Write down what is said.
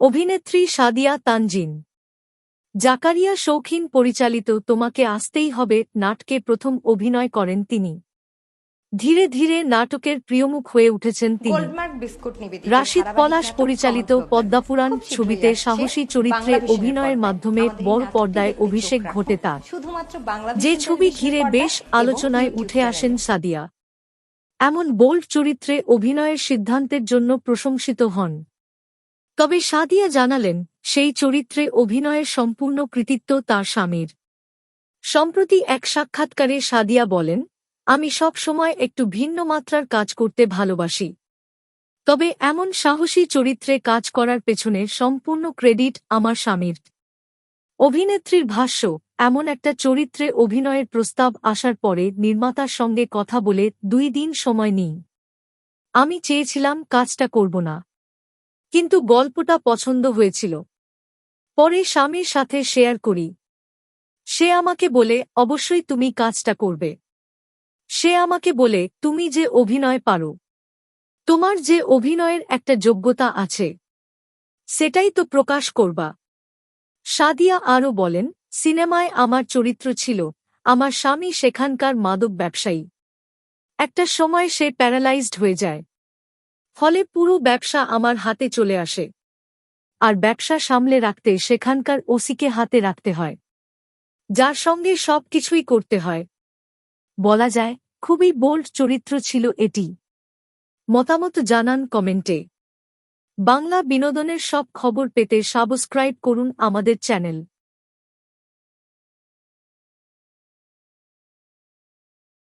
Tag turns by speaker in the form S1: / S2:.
S1: অভিনেত্রী সাদিয়া তানজিন। জাকারিয়া শৌখিন পরিচালিত তোমাকে আসতেই হবে নাটকে প্রথম অভিনয় করেন তিনি। ধীরে ধীরে নাটকের প্রিয়মুখ হয়ে উঠেছেন তিনি। রাশিদ পলাশ পরিচালিত পদ্মাপুরাণ ছবিতে সাহসী চরিত্রে অভিনয়ের মাধ্যমে বড় পর্দায় অভিষেক ঘটে। তার। যে ছবি ঘিরে বেশ আলোচনায় উঠে আসেন সাদিয়া। এমন বোল্ড চরিত্রে অভিনয়ের সিদ্ধান্তের জন্য প্রশংসিত হন। তবে সাদিয়া জানালেন, সেই চরিত্রে অভিনয়ের সম্পূর্ণ কৃতিত্ব তার স্বামীর। সম্প্রতি এক সাক্ষাৎকারে সাদিয়া বলেন, আমি সব সময় একটু ভিন্ন মাত্রার কাজ করতে ভালোবাসি। তবে এমন সাহসী চরিত্রে কাজ করার পেছনে সম্পূর্ণ ক্রেডিট আমার স্বামীর। অভিনেত্রীর ভাষ্য, এমন একটা চরিত্রে অভিনয়ের প্রস্তাব আসার পরে নির্মাতার সঙ্গে কথা বলে দুই দিন সময় নিই। আমি চেয়েছিলাম কাজটা করব না। কিন্তু গল্পটা পছন্দ হয়েছিল। পরে স্বামীর সাথে শেয়ার করি। সে আমাকে বলে, অবশ্যই তুমি কাজটা করবে। সে আমাকে বলে, তুমি যে অভিনয় পারো। তোমার যে অভিনয়ের একটা যোগ্যতা আছে, সেটাই তো প্রকাশ করবা। সাদিয়া আরও বলেন, সিনেমায় আমার চরিত্র ছিল, আমার স্বামী সেখানকার মাদক ব্যবসায়ী। একটা সময় সে প্যারালাইজড হয়ে যায়। ফলে পুরো ব্যবসা আমার হাতে চলে আসে। আর ব্যবসা সামলে রাখতে সেখানকার ওসিকে হাতে রাখতে হয়। যার সঙ্গে সব কিছুই করতে হয়। বলা যায়, খুবই বোল্ড চরিত্র ছিল এটি। মতামত জানান কমেন্টে। বাংলা বিনোদনের সব খবর পেতে সাবস্ক্রাইব করুন আমাদের চ্যানেল